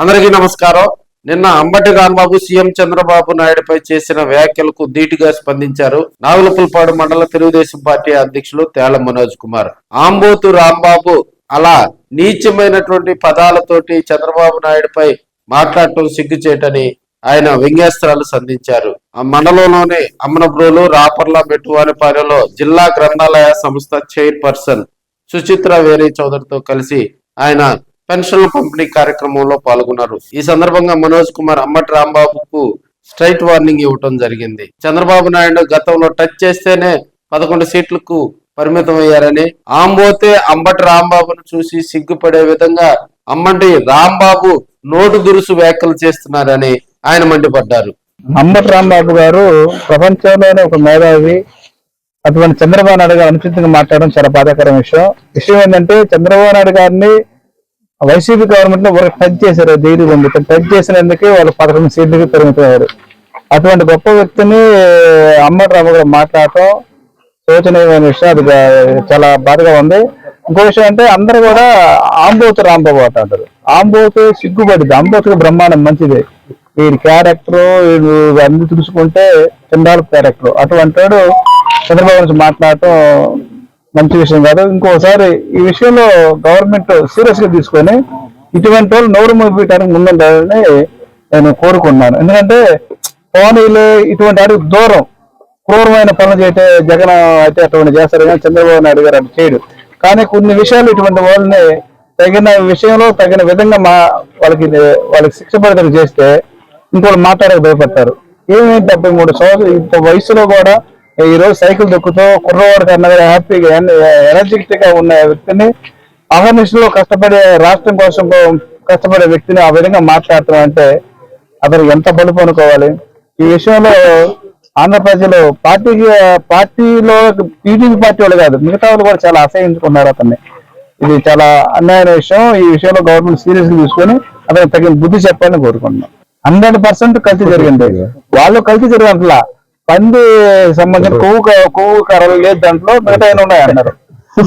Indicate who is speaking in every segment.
Speaker 1: అందరికీ నమస్కారం. నిన్న అంబటి రాంబాబు సీఎం చంద్రబాబు నాయుడుపై చేసిన వ్యాఖ్యలకు ధీటుగా స్పందించారు నాగులపుల్పాడు మండల తెలుగుదేశం పార్టీ అధ్యక్షులు తేల మనోజ్ కుమార్. ఆంబోతు రాంబాబు అలా నీచమైనటువంటి పదాలతోటి చంద్రబాబు నాయుడుపై మాట్లాడటం సిగ్గుచేటని ఆయన వ్యంగ్యాస్త్రాలు సంధించారు. ఆ మండలంలోని అమ్మనబ్రోలు రాపర్ల మెట్టువానిపాలెంలో జిల్లా గ్రంథాలయ సంస్థ చైర్పర్సన్ సుచిత్ర వేరే చౌదరితో కలిసి ఆయన పెన్షన్ల పంపిణీ కార్యక్రమంలో పాల్గొన్నారు. ఈ సందర్భంగా మనోజ్ కుమార్ అంబటి రాంబాబుకు స్ట్రైట్ వార్నింగ్ ఇవ్వటం జరిగింది. చంద్రబాబు నాయుడు గతంలో టచ్ చేస్తేనే పదకొండు సీట్లకు పరిమితం అయ్యారని ఆంబోతే అంబటి రాంబాబును చూసి సిగ్గుపడే విధంగా అమ్మంటి రాంబాబు నోటు దురుసు వ్యాఖ్యలు చేస్తున్నారని ఆయన మండిపడ్డారు.
Speaker 2: అంబటి రాంబాబు గారు ప్రపంచంలోనే ఒక మేధావి. అటువంటి చంద్రబాబు నాయుడు గారు అనుచితంగా మాట్లాడడం చాలా బాధాకరం విషయం. విషయం ఏంటంటే చంద్రబాబు నాయుడు గారిని వైసీపీ గవర్నమెంట్లో ఒక టచ్ చేశారు జైలు ఉంది టచ్ చేసినందుకే వాళ్ళు పదకొండు సీట్లకి పెరుగుతున్నారు అటువంటి గొప్ప వ్యక్తిని అంబటి రాంబాబు గారు మాట్లాడటం శోచనీయమైన విషయం. అది చాలా బాధగా ఉంది. ఇంకో విషయం అంటే అందరు కూడా ఆంబోతు రాంబాబు అట అంటారు. ఆంబోతు సిగ్గుపడింది ఆంబోతుకి బ్రహ్మాండం మంచిది. వీడి క్యారెక్టర్ వీడు అన్ని చూసుకుంటే చండాల క్యారెక్టర్ అటువంటి వాడు చంద్రబాబు నుంచి మాట్లాడటం మంచి విషయం కాదు. ఇంకోసారి ఈ విషయంలో గవర్నమెంట్ సీరియస్గా తీసుకొని ఇటువంటి వాళ్ళు నోరు మూపించడానికి ముందుండాలని నేను కోరుకున్నాను ఎందుకంటే పోనీలే ఇటువంటి వాడికి దూరం క్రూరమైన పనులు చేయటే జగన్ అయితే అటువంటి చేస్తారు కానీ చంద్రబాబు నాయుడు గారు అటు చేయడు. కానీ కొన్ని విషయాలు ఇటువంటి వాళ్ళని తగిన విషయంలో తగిన విధంగా మా వాళ్ళకి వాళ్ళకి శిక్ష పడతలు చేస్తే ఇంకోళ్ళు మాట్లాడక భయపడతారు. ఏమి డెబ్బై మూడు సంవత్సరాలు ఇంత వయసులో కూడా ఈ రోజు సైకిల్ దొక్కుతూ కుర్రవాడు కన్నా హ్యాపీగా ఎనర్జెటిక్గా ఉన్న వ్యక్తిని అహర్నిశలో కష్టపడే రాష్ట్రం కోసం కష్టపడే వ్యక్తిని ఆ విధంగా మాట్లాడుతున్నాం అంటే అతను ఎంత బలుపు అనుకోవాలి ఈ విషయంలో ఆంధ్ర ప్రజలు పార్టీకి పార్టీలో టీడీపీ పార్టీ వాళ్ళు కాదు మిగతా వాళ్ళు కూడా చాలా అసహించుకున్నారు అతన్ని. ఇది చాలా అన్యాయమైన విషయం. ఈ విషయంలో గవర్నమెంట్ సీరియస్గా తీసుకొని అతనికి తగిన బుద్ధి చెప్పాలని కోరుకుంటున్నాం. హండ్రెడ్ పర్సెంట్ కల్తీ జరిగింది. వాళ్ళు కల్తీ జరిగినట్లా పంది సంబంధించిన కొవ్వు కొవ్వు కర్రలు లేదు దాంట్లో మిగతా ఉన్నాయి అన్నారు.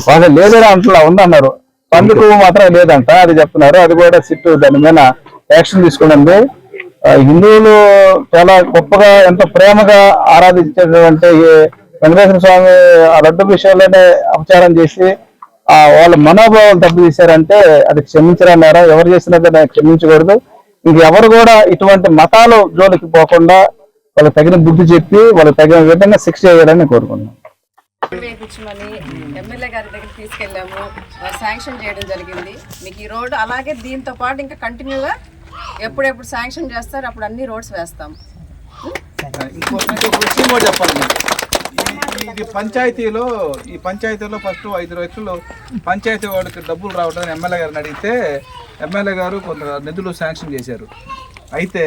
Speaker 2: వాళ్ళు లేదని అంటలా ఉందన్నారు పంది కొవ్వు మాత్రం లేదంట అది చెప్తున్నారు. అది కూడా సిట్టు దాని మీద యాక్షన్ తీసుకున్నది హిందువులు చాలా గొప్పగా ఎంతో ప్రేమగా ఆరాధించేటువంటి వెంకటేశ్వర స్వామి ఆ లడ్డు విషయంలోనే అపచారం చేసి ఆ వాళ్ళ మనోభావాలు దెబ్బతీశారంటే అది క్షమించరా నేరం ఎవరు చేసినా దాన్ని క్షమించకూడదు. ఇంక ఎవరు కూడా ఇటువంటి మతాలు జోలికి పోకుండా వాళ్ళకి తగిన బుద్ధి చెప్పి వాళ్ళకి తగిన విధంగా శిక్ష చేయాలని కోరుకుంటున్నాం.
Speaker 3: వేయించమని ఎమ్మెల్యే గారి దగ్గర తీసుకెళ్ళాము. శాంక్షన్ చేయడం జరిగింది. మీకు ఈ రోడ్డు అలాగే దీంతో పాటు ఇంకా కంటిన్యూగా ఎప్పుడెప్పుడు శాంక్షన్ చేస్తారు అప్పుడు అన్ని రోడ్స్ వేస్తాం.
Speaker 4: ఇది పంచాయతీలో ఈ పంచాయతీలో ఫస్ట్ ఐదు లక్షలు పంచాయతీ వాడికి డబ్బులు రావడం ఎమ్మెల్యే గారిని అడిగితే ఎమ్మెల్యే గారు కొంత నిధులు శాంక్షన్ చేశారు. అయితే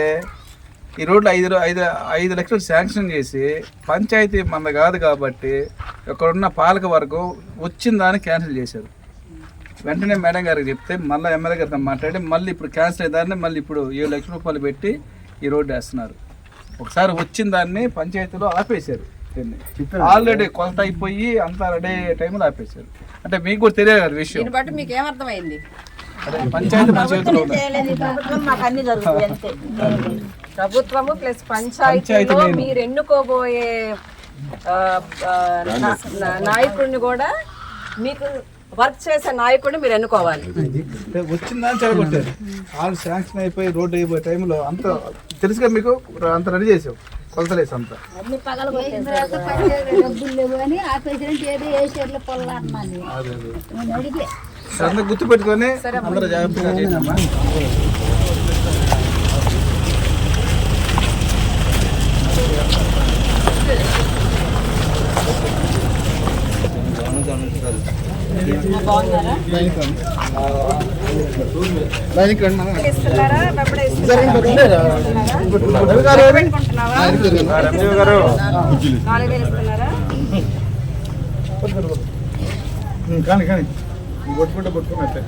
Speaker 4: ఈ రోడ్లు ఐదు ఐదు ఐదు లక్షలు శాంక్షన్ చేసి పంచాయతీ మన కాదు కాబట్టి ఇక్కడున్న పాలక వర్గం వచ్చిన దాన్ని క్యాన్సిల్ చేశారు. వెంటనే మేడం గారికి చెప్తే మళ్ళీ ఎమ్మెల్యే గారితో మాట్లాడి మళ్ళీ ఇప్పుడు క్యాన్సిల్ అయ్యేదాన్ని మళ్ళీ ఇప్పుడు ఏడు లక్షల రూపాయలు పెట్టి ఈ రోడ్డు వేస్తున్నారు. ఒకసారి వచ్చిన దాన్ని పంచాయతీలో ఆపేశారు దీన్ని. ఆల్రెడీ కొలత అయిపోయి అంతా రెడీ టైంలో ఆపేశారు. అంటే మీకు కూడా తెలియదు కదా విషయం.
Speaker 3: బట్టి మీకు ఏమర్థమైంది?
Speaker 4: అదే పంచాయతీ ఉంది
Speaker 3: ప్రభుత్వము ప్లస్ పంచాయతీలో మీరు ఎన్నుకోబోయే నాయకుడిని కూడా మీకు వర్క్ చేసే నాయకుడిని మీరు ఎన్నుకోవాలి.
Speaker 4: దాన్ని చెడగొట్టారు. ఆల్ శాంక్షన్ అయిపోయి రోడ్డు అయిపోయే టైంలో అంత తెలుసుగా మీకు? అంత రెడీ చేసావు. కొలతలేసి అంత.
Speaker 5: డబ్బులు లేవు అని ఆపేసినట్టు ఏదో వేసేట్లు పొల్ల అన్నాను. నేను అడిగే.
Speaker 4: అంత గుర్తు పెట్టుకొని అందరూ జాగ్రత్తగా చేసామా కానీ కానీ కొట్టుకుంటే కొట్టుకున్నట్టే.